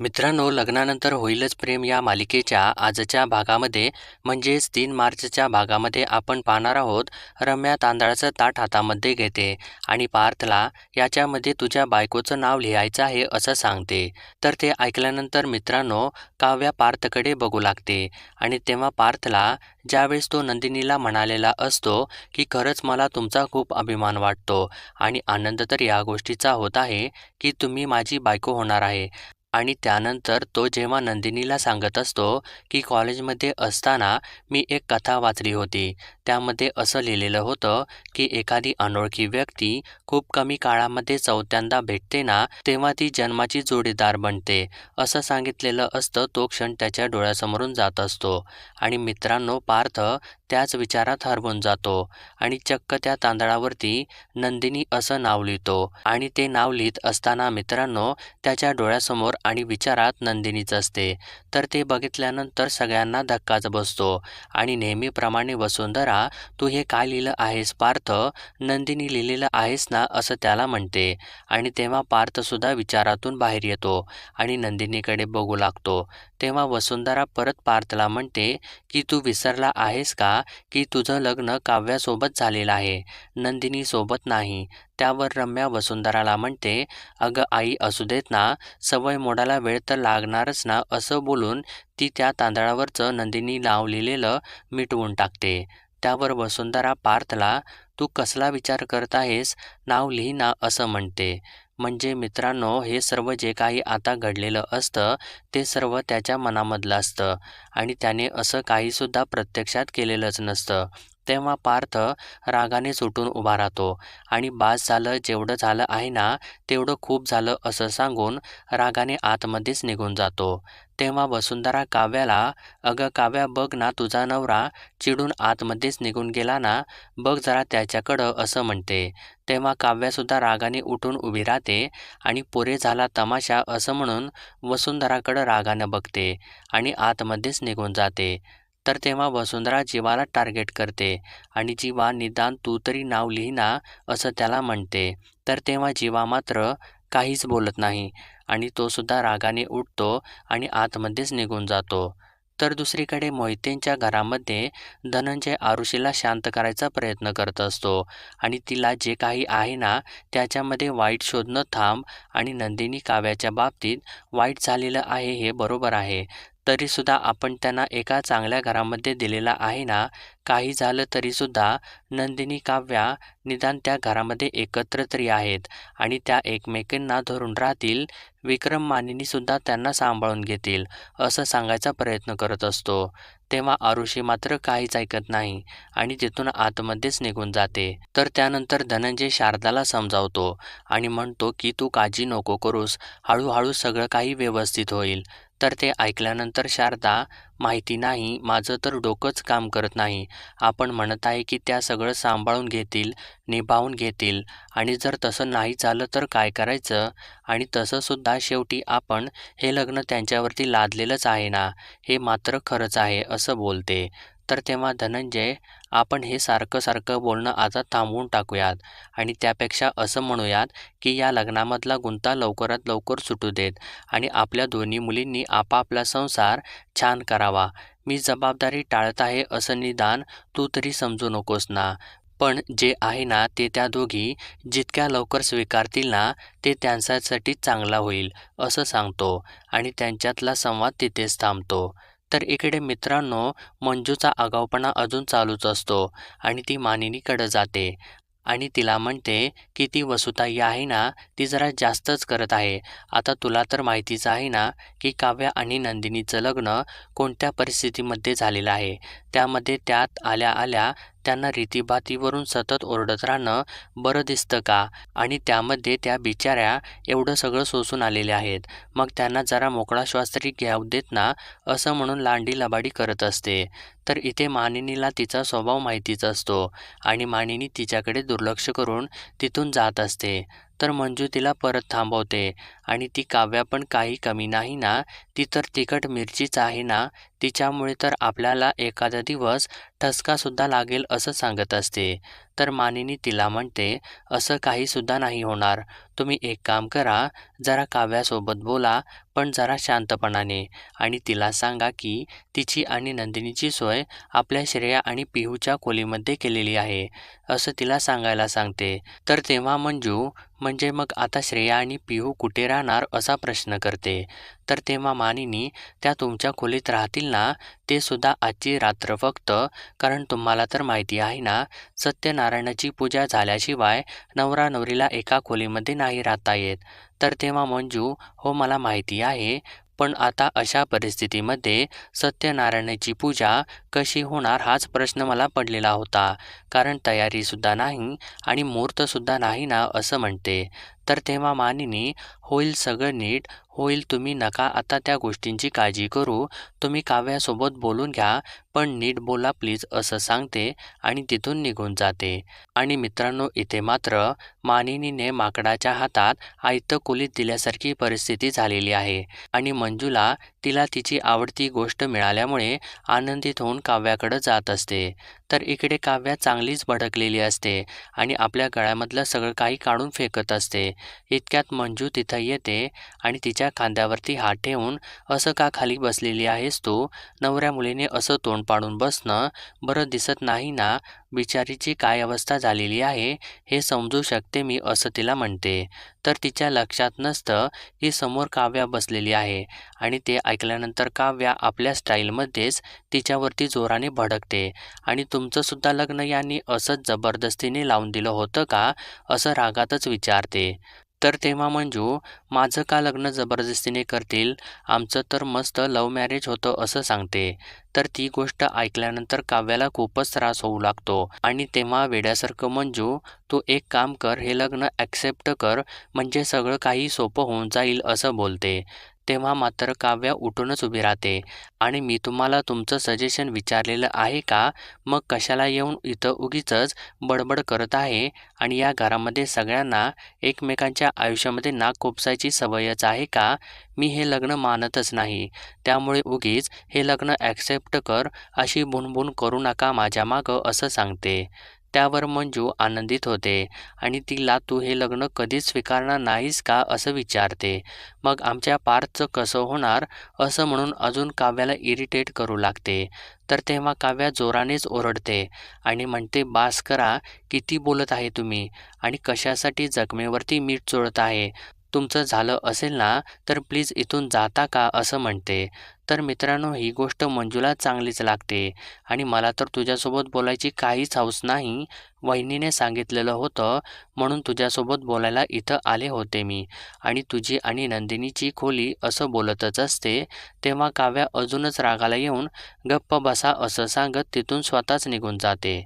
मित्रांनो लग्नानंतर होईलच प्रेम या मालिकेच्या आजच्या भागामध्ये. म्हणजेच तीन मार्चच्या भागामध्ये आपण पाहणार आहोत रम्या तांदळाचं ताट हातामध्ये घेते आणि पार्थला याच्यामध्ये तुझ्या बायकोचं नाव लिहायचं आहे असं सांगते. तर ते ऐकल्यानंतर मित्रांनो काव्या पार्थकडे बघू लागते आणि तेव्हा पार्थला ज्यावेळेस तो नंदिनीला म्हणालेला असतो की खरंच मला तुमचा खूप अभिमान वाटतो आणि आनंद तर या गोष्टीचा होत आहे की तुम्ही माझी बायको होणार आहे. आणि त्यानंतर तो जेव्हा नंदिनीला सांगत असतो की कॉलेजमध्ये असताना मी एक कथा वाचली होती. त्यामध्ये असं लिहिलेलं होतं की एखादी अनोळखी व्यक्ती खूप कमी काळामध्ये चौथ्यांदा भेटते ना तेव्हा ती जन्माची जोडीदार बनते. असं सांगितलेलं असतं तो क्षण त्याच्या डोळ्यासमोरून जात असतो. आणि मित्रांनो पार्थ त्याच विचारात हरवून जातो. आणि चक्क त्या तांदळावरती नंदिनी असं नाव लिहितो. आणि ते नाव लिहित असताना मित्रांनो त्याच्या डोळ्यासमोर आणि विचारात नंदिनीच असते. तर ते बघितल्यानंतर सगळ्यांना धक्काच बसतो. आणि नेहमीप्रमाणे वसुंधरा तू हे काय लिहिलं आहेस पार्थ? नंदिनी लिहिलेलं आहेस ना? असं त्याला म्हणते. आणि तेव्हा पार्थसुद्धा विचारातून बाहेर येतो आणि नंदिनीकडे बघू लागतो. तेव्हा वसुंधरा परत पार्थला म्हणते की तू विसरला आहेस का? की तुझं लग्न काव्यासोबत झालेलं आहे नंदिनीसोबत नाही. त्यावर रम्या वसुंधराला म्हणते अगं आई असू देत ना सवय मोडाला वेळ तर लागणारच ना असं बोलून ती त्या तांदळावरचं नंदिनी नाव लिहिलेलं मिटवून टाकते. त्यावर वसुंधरा पार्थला तू कसला विचार करत आहेस? नाव लिही ना असं म्हणते. म्हणजे मित्रांनो हे सर्व जे काही आता घडलेलं असतं ते सर्व त्याच्या मनामधलं असतं. आणि त्याने असं काहीसुद्धा प्रत्यक्षात केलेलंच नसतं. तेव्हा पार्थ रागाने सुटून उभा राहतो. आणि बास झालं जेवढं झालं आहे ना तेवढं खूप झालं असं सांगून रागाने आतमध्येच निघून जातो. तेव्हा वसुंधरा काव्याला अगं काव्या बघ ना तुझा नवरा चिडून आतमध्येच निघून गेला ना बघ जरा त्याच्याकडं असं म्हणते. तेव्हा काव्यासुद्धा रागाने उठून उभी राहते आणि पुरे झाला तमाशा असं म्हणून वसुंधराकडं रागानं बघते आणि आतमध्येच निघून जाते. तर तेव्हा वसुंधरा जीवाला टार्गेट करते आणि जीवा निदान तू तरी नाव लिहिना असं त्याला म्हणते. तर तेव्हा जीवा मात्र काहीच बोलत नाही आणि तो सुद्धा रागाने उठतो आणि आतमध्येच निघून जातो. तर दुसरीकडे मोहितेंच्या घरामध्ये धनंजय आरुषीला शांत करायचा प्रयत्न करत असतो आणि तिला जे काही आहे ना त्याच्यामध्ये वाईट शोधणं थांब आणि नंदिनी काव्याच्या बाबतीत वाईट झालेलं आहे हे बरोबर आहे. तरीसुद्धा आपण त्यांना एका चांगल्या घरामध्ये दिलेला आहे ना? काही झालं तरीसुद्धा नंदिनी काव्या निदान त्या घरामध्ये एकत्र तरी आहेत आणि त्या एकमेकींना धरून राहतील विक्रम मानिनीसुद्धा त्यांना सांभाळून घेतील असं सांगायचा प्रयत्न करत असतो. तेव्हा आरुषी मात्र काहीच ऐकत नाही आणि तिथून आतमध्येच निघून जाते. तर त्यानंतर धनंजय शारदाला समजावतो आणि म्हणतो की तू काळजी नको करूस. हळूहळू सगळं काही व्यवस्थित होईल. तर ते ऐकल्यानंतर शारदा माहिती नाही माझं तर डोकंच काम करत नाही. आपण म्हणत आहे की त्या सगळं सांभाळून घेतील निभावून घेतील. आणि जर तसं नाही झालं तर काय करायचं? आणि तसंसुद्धा शेवटी आपण हे लग्न त्यांच्यावरती लादलेलंच आहे ना? हे मात्र खरंच आहे असं बोलते. तर तेव्हा धनंजय आपण हे सारखं सारखं बोलणं आता थांबवून टाकूयात. आणि त्यापेक्षा असं म्हणूयात की या लग्नामधला गुंता लवकरात लवकर सुटू देत आणि आपल्या दोन्ही मुलींनी आपापला संसार छान करावा. मी जबाबदारी टाळत आहे असं निदान तू तरी समजू नकोस ना. पण जे आहे ना ते त्या दोघी जितक्या लवकर स्वीकारतील ना ते त्यांच्यासाठी चांगला होईल असं सांगतो. आणि त्यांच्यातला संवाद तिथेच थांबतो. तर इकडे मित्रांनो मंजूचा आगाऊपणा अजून चालूच असतो आणि ती मानिनीकडं जाते आणि तिला म्हणते की ती वसुताई आहे ना ती जरा जास्तच करत आहे. आता तुला तर माहितीच आहे ना की काव्या आणि नंदिनीचं लग्न कोणत्या परिस्थितीमध्ये झालेलं आहे? त्यामध्ये त्यात आल्या आल्या त्यांना रीतीभातीवरून सतत ओरडत राहणं बरं दिसतं का? आणि त्यामध्ये त्या बिचाऱ्या एवढं सगळं सोसून आलेले आहेत. मग त्यांना जरा मोकळा श्वास तरी घ्याव देत ना असं म्हणून लांडी लबाडी करत असते. तर इथे मानिनीला तिचा स्वभाव माहितीच असतो. आणि मानिनी तिच्याकडे दुर्लक्ष करून तिथून जात असते. तर मंजू तिला परत थांबवते. आणि ती काव्या पण काही कमी नाही ना? ती तर तिखट मिरचीच आहे ना? तिच्यामुळे तर आपल्याला एखादा दिवस ठसकासुद्धा लागेल असं सांगत असते. तर मानिनी तिला म्हणते असं काहीसुद्धा नाही होणार. तुम्ही एक काम करा जरा काव्यासोबत बोला पण जरा शांतपणाने. आणि तिला सांगा की तिची आणि नंदिनीची सोय आपल्या श्रेया आणि पिहूच्या खोलीमध्ये केलेली आहे. असं तिला सांगायला सांगते. तर तेव्हा मंजू म्हणजे मग आता श्रेया आणि पिहू कुठे राहणार? असा प्रश्न करते. तर तेव्हा मानिनी त्या तुमच्या खोलीत राहतील ना ते सुद्धा आजची रात्र फक्त कारण तुम्हाला तर माहिती आहे ना सत्यनारायणाची पूजा झाल्याशिवाय नवरा नवरीला एका खोलीमध्ये नाही राहता येत. तर तेव्हा मंजू हो मला माहिती आहे पण आता अशा परिस्थितीमध्ये सत्यनारायणाची पूजा कशी होणार हाच प्रश्न मला पडलेला होता. कारण तयारीसुद्धा नाही आणि मुहूर्तसुद्धा नाही ना असं म्हणते. तर तेव्हा मानिनी होईल सगळं नीट होईल तुम्ही नका आता त्या गोष्टींची काळजी करू तुम्ही काव्यासोबत बोलून घ्या पण नीट बोला प्लीज असं सांगते आणि तिथून निघून जाते. आणि मित्रांनो इथे मात्र मानिनीने माकडाच्या हातात आयतं कुलीत दिल्यासारखी परिस्थिती झालेली आहे आणि मंजूला तिला तिची आवडती गोष्ट मिळाल्यामुळे आनंदित होऊन काव्याकडं जात असते. तर इकडे काव्या चांगलीच भडकलेली असते आणि आपल्या गळ्यामधलं सगळं काही काढून फेकत असते. इतक्यात मंजू तिथं येते आणि तिच्या खांद्यावरती हात ठेवून असं का खाली बसलेली आहेस तू? नवऱ्या मुलीने असं तोंड पाडून बसणं बरं दिसत नाही ना? बिचारीची काय अवस्था झालेली आहे? हे समजू शकते मी असं तिला म्हणते. तर तिच्या लक्षात नसतं की समोर काव्या बसलेली आहे आणि ते ऐकल्यानंतर काव्या आपल्या स्टाईलमध्येच तिच्यावरती जोराने भडकते. आणि तुमचंसुद्धा लग्न यांनी असंच जबरदस्तीने लावून दिलं होतं का? असं रागातच विचारते. तर तेव्हा मंजू माझं का लग्न जबरदस्तीने करतील? आमचं तर मस्त लव्ह मॅरेज होतं असं सांगते. तर ती गोष्ट ऐकल्यानंतर काव्याला खूपच त्रास होऊ लागतो. आणि तेव्हा वेड्यासारखं मंजू तू एक काम कर हे लग्न ॲक्सेप्ट कर म्हणजे सगळं काही सोपं होऊन जाईल असं बोलते. तेव्हा मात्र काव्या उठूनच उभी राहते. आणि मी तुम्हाला तुमचं सजेशन विचारलेलं आहे का? मग कशाला येऊन इथं उगीचच बडबड करत आहे? आणि या घरामध्ये सगळ्यांना एकमेकांच्या आयुष्यामध्ये नाक कोपसायची सवयच आहे का? मी हे लग्न मानतच नाही. त्यामुळे उगीच हे लग्न ॲक्सेप्ट कर अशी बुनबुन करू नका माझ्या मागं असं सांगते. त्यावर मंजू आनंदित होते आणि तिला तू हे लग्न कधीच स्वीकारणार नाहीस का? असं विचारते. मग आमच्या पार्थचं कसं होणार असं म्हणून अजून काव्याला इरिटेट करू लागते. तर तेव्हा काव्या जोरानेच ओरडते आणि म्हणते बास करा किती बोलत आहे तुम्ही आणि कशासाठी जखमेवरती मीठ चोळत आहे? तुमचं झालं असेल ना तर प्लीज इथून जाता का असं म्हणते. तर मित्रांनो ही गोष्ट मंजूला चांगलीच लागते. आणि मला तर तुझ्यासोबत बोलायची काहीच हौस नाही. वहिनीने सांगितलेलं होतं म्हणून तुझ्यासोबत बोलायला इथं आले होते मी. आणि तुझी आणि नंदिनीची खोली असं बोलतच असते तेव्हा काव्या अजूनच रागाला येऊन गप्प बसा असं सांगत तिथून स्वतःच निघून जाते.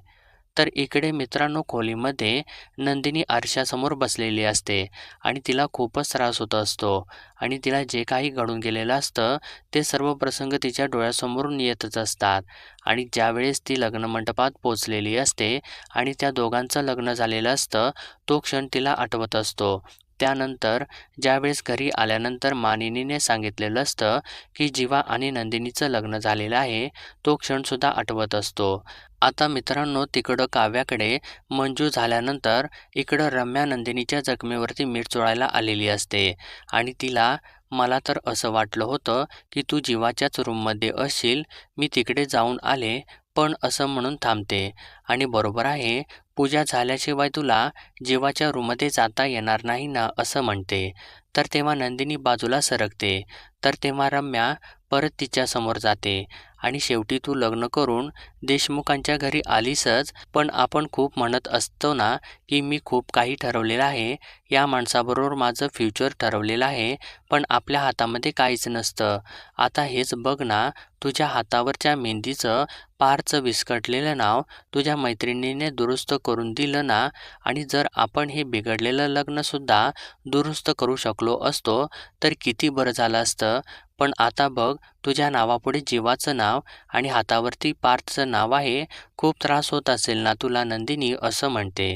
तर इकडे मित्रांनो खोलीमध्ये नंदिनी आरशासमोर बसलेली असते आणि तिला खूपच त्रास होत असतो. आणि तिला जे काही घडून गेलेलं असतं ते सर्व प्रसंग तिच्या डोळ्यासमोरून येतच असतात. आणि ज्यावेळेस ती लग्नमंडपात पोचलेली असते आणि त्या दोघांचं लग्न झालेलं असतं तो क्षण तिला आठवत असतो. त्यानंतर ज्यावेळेस घरी आल्यानंतर मानिनीने सांगितलेलं असतं की जीवा आणि नंदिनीचं लग्न झालेलं आहे तो क्षणसुद्धा आठवत असतो. आता मित्रांनो तिकडं काव्याकडे मंजू झाल्यानंतर इकडं रम्या नंदिनीच्या जखमेवरती मीठ चोळायला आलेली असते आणि तिला मला तर असं वाटलं होतं की तू जीवाच्याच रूममध्ये असशील मी तिकडे जाऊन आले पण असं म्हणून थांबते. आणि बरोबर आहे पूजा झाल्याशिवाय तुला जीवाच्या रूममध्ये जाता येणार नाही ना असं म्हणते. तर तेव्हा नंदिनी बाजूला सरकते. तर तेव्हा रम्या परत तिच्यासमोर जाते. आणि शेवटी तू लग्न करून देशमुखांच्या घरी आलीसच पण आपण खूप म्हणत असतो ना की मी खूप काही ठरवलेलं आहे. या माणसाबरोबर माझं फ्युचर ठरवलेलं आहे पण आपल्या हातामध्ये काहीच नसतं. आता हेच बघ ना तुझ्या हातावरच्या मेहंदीचं पारचं विस्कटलेलं नाव तुझ्या मैत्रिणीने दुरुस्त करून दिलं ना आणि जर आपण हे बिघडलेलं लग्नसुद्धा दुरुस्त करू शकलो असतो तर किती बरं झालं असतं. पण आता बघ तुझ्या नावापुढे जीवाचं नाव आणि हातावरती पार्थचं नाव आहे खूप त्रास होत असेल ना तुला नंदिनी असं म्हणते.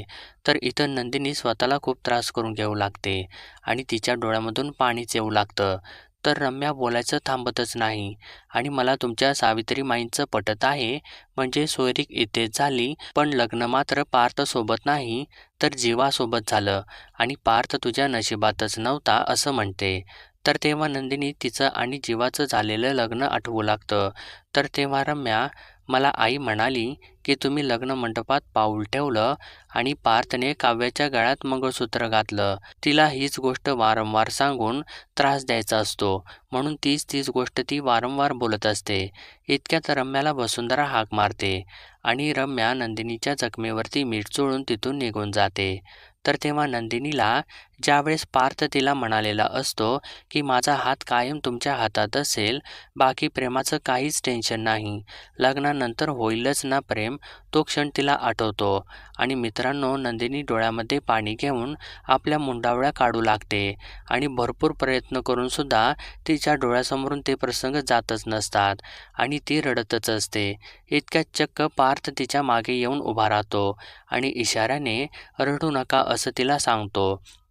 तर इथं नंदिनी स्वतःला खूप त्रास करून घेऊ लागते आणि तिच्या डोळ्यामधून पाणीच येऊ लागतं. तर रम्या बोलायचं थांबतच नाही आणि मला तुमच्या सावित्री माईंचं पटत आहे म्हणजे सोयरीक इथेच झाली पण लग्न मात्र पार्थसोबत नाही तर जीवासोबत झालं आणि पार्थ तुझ्या नशिबातच नव्हता असं म्हणते. तर तेव्हा नंदिनी तिचं आणि जीवाचं झालेलं लग्न आठवू लागतं. तर तेव्हा रम्या मला आई म्हणाली की तुम्ही लग्न मंडपात पाऊल ठेवलं आणि पार्थने काव्याच्या गळ्यात मंगळसूत्र घातलं. तिला हीच गोष्ट वारंवार सांगून त्रास द्यायचा असतो. म्हणून तीच तीच गोष्ट ती वारंवार बोलत असते. इतक्यात रम्याला वसुंधरा हाक मारते आणि रम्या नंदिनीच्या जखमेवरती मीठ चोळून तिथून निघून जाते. तर तेव्हा नंदिनीला ज्यावेळेस पार्थ तिला म्हणालेला असतो की माझा हात कायम तुमच्या हातात असेल बाकी प्रेमाचं काहीच टेन्शन नाही. लग्नानंतर होईलच ना प्रेम. तो क्षण तिला आठवतो आणि मित्रांनो नंदिनी डोळ्यामध्ये पाणी घेऊन आपल्या मुंडावळ्या काढू लागते आणि भरपूर प्रयत्न करूनसुद्धा तिच्या डोळ्यासमोरून ते प्रसंग जातच नसतात आणि ती रडतच असते. इतक्यात चक्क पार्थ तिच्यामागे येऊन उभा राहतो आणि इशाऱ्याने रडू नका असं तिला सांगतो.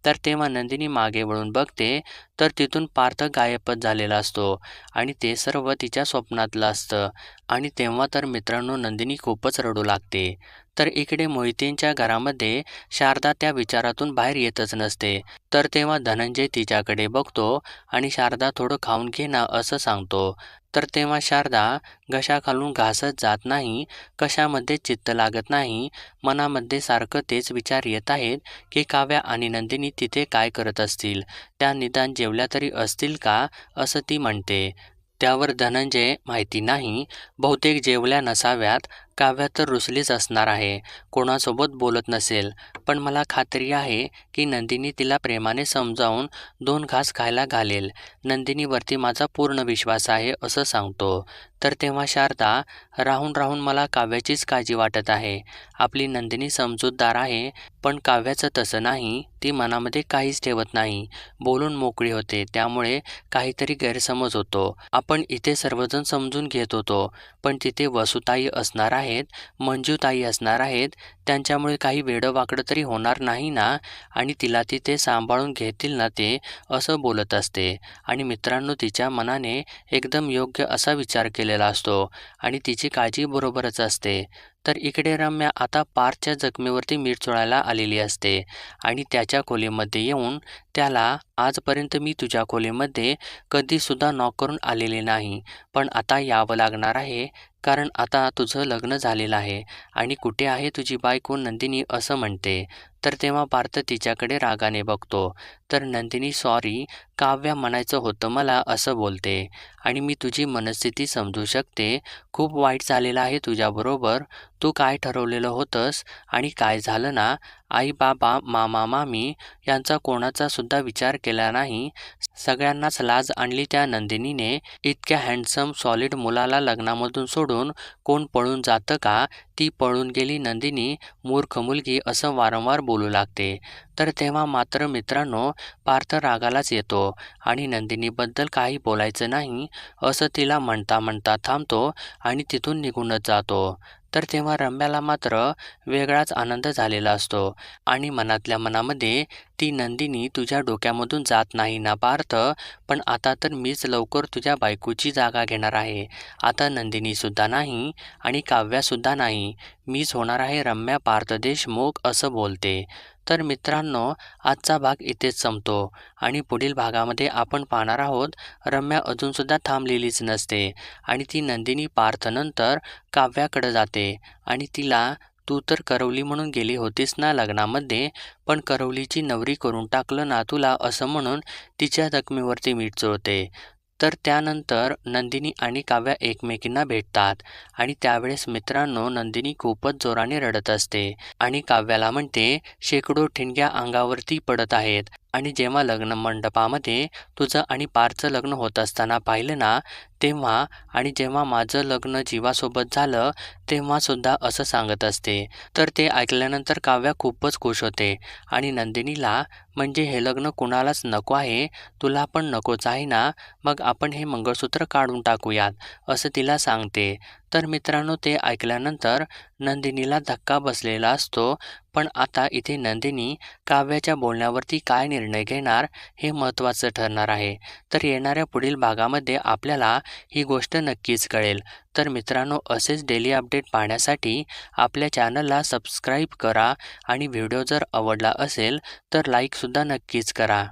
तर तेव्हा नंदिनी मागे वळून बघते तर तिथून पार्थ गायबच झालेला असतो आणि ते सर्व तिच्या स्वप्नातलं असतं. आणि तेव्हा तर मित्रांनो नंदिनी खूपच रडू लागते. तर इकडे मोहितींच्या घरामध्ये शारदा त्या विचारातून बाहेर येतच नसते. तर तेव्हा धनंजय तिच्याकडे बघतो आणि शारदा थोडं खाऊन घे ना असं सांगतो. तर तेव्हा शारदा घशाखालून घासत जात नाही कशामध्ये चित्त लागत नाही मनामध्ये सारखं तेच विचार येत आहेत की काव्या आणि नंदिनी तिथे काय करत असतील त्या निदान जेवल्या तरी असतील का असं ती म्हणते. त्यावर धनंजय माहिती नाही बहुतेक जेवल्या नसाव्यात काव्या तर रुसलीच असणार आहे. कोणासोबत बोलत नसेल. पण मला खात्री आहे की नंदिनी तिला प्रेमाने समजावून दोन घास खायला घालेल. नंदिनीवरती माझा पूर्ण विश्वास आहे असं सांगतो. तर तेव्हा शारदा राहून राहून मला काव्याचीच काळजी वाटत आहे. आपली नंदिनी समजूतदार आहे. पण काव्याचं तसं नाही ती मनामध्ये काहीच ठेवत नाही. बोलून मोकळी होते त्यामुळे काहीतरी गैरसमज होतो. आपण इथे सर्वजण समजून घेत होतो पण तिथे वसुताई असणार आहेत मंजूताई असणार आहेत त्यांच्यामुळे काही वेडं वाकडं तरी होणार नाही ना? आणि तिला तिथे सांभाळून घेतील ना ते असं बोलत असते. आणि मित्रांनो तिच्या मनाने एकदम योग्य असा विचार केलेला असतो. आणि तिची काळजी बरोबरच असते. तर इकडे रम्या आता पारच्या जखमेवरती मीठ चोळायला आलेली असते आणि त्याच्या खोलीमध्ये येऊन त्याला आजपर्यंत मी तुझ्या खोलीमध्ये कधीसुद्धा नॉक करून आलेले नाही पण आता यावं लागणार आहे कारण आता तुझं लग्न झालेलं आहे आणि कुठे आहे तुझी बायको नंदिनी असं म्हणते. तर तेव्हा पार्थ तिच्याकडे रागाने बघतो. तर नंदिनी सॉरी काव्या म्हणायचं होतं मला असं बोलते आणि मी तुझी मनस्थिती समजू शकते. खूप वाईट झालेलं आहे तुझ्याबरोबर. तू काय ठरवलेलं होतंस आणि काय झालं ना? आई बाबा मामा मामी यांचा कोणाचा सुद्धा विचार केला नाही. सगळ्यांनाच लाज आणली त्या नंदिनीने. इतक्या हँडसम सॉलिड मुलाला लग्नामधून सोडून कोण पळून जातं का? ती पळून गेली नंदिनी मूर्ख मुलगी असं वारंवार बोलू लागते. तर तेव्हा मात्र मित्रांनो पार्थ रागालाच येतो आणि नंदिनीबद्दल काही बोलायचं नाही असं तिला म्हणता म्हणता थांबतो आणि तिथून निघूनच जातो. तर तेव्हा रम्याला मात्र वेगळाच आनंद झालेला असतो. आणि मनातल्या मनामध्ये ती नंदिनी तुझ्या डोक्यामधून जात नाही ना पार्थ पण आता तर मीच लवकर तुझ्या बायकोची जागा घेणार आहे. आता नंदिनीसुद्धा नाही आणि काव्यासुद्धा नाही. मीच होणार आहे रम्या पार्थ देशमुख असं बोलते. तर मित्रांनो आजचा भाग इथेच संपतो आणि पुढील भागामध्ये आपण पाहणार आहोत रम्या अजूनसुद्धा थांबलेलीच नसते आणि ती नंदिनी पार्थनंतर काव्याकडं जाते आणि तिला तू तर करवली म्हणून गेली होतीस ना लग्नामध्ये पण करवलीची नवरी करून टाकलं ना तुला असं म्हणून तिच्या जखमीवरती मीठ चोळते तर त्यानंतर नंदिनी आणि काव्या एकमेकींना भेटतात. आणि त्यावेळेस मित्रांनो नंदिनी खूपच जोराने रडत असते. आणि काव्याला म्हणते शेकडो ठिणग्या अंगावरती पडत आहेत. आणि जेव्हा लग्न मंडपामध्ये तुझं आणि पारचं लग्न होत असताना पाहिलं ना तेव्हा आणि जेव्हा माझं लग्न जीवासोबत झालं तेव्हासुद्धा असं सांगत असते. तर ते ऐकल्यानंतर काव्या खूपच खुश होते. आणि नंदिनीला म्हणजे हे लग्न कुणालाच नको आहे? तुला पण नकोच आहे ना? मग आपण हे मंगळसूत्र काढून टाकूयात असं तिला सांगते. तर मित्रांनो ते ऐकल्यानंतर नंदिनीला धक्का बसलेला असतो. पण आता इथे नंदिनी काव्याच्या बोलण्यावरती काय निर्णय घेणार हे महत्त्वाचं ठरणार आहे. तर येणाऱ्या पुढील भागामध्ये आपल्याला ही गोष्ट नक्कीच कळेल. तर मित्रांनो असेच डेली अपडेट पाहण्यासाठी आपल्या चॅनलला सबस्क्राईब करा आणि व्हिडिओ जर आवडला असेल तर लाईकसुद्धा नक्कीच करा.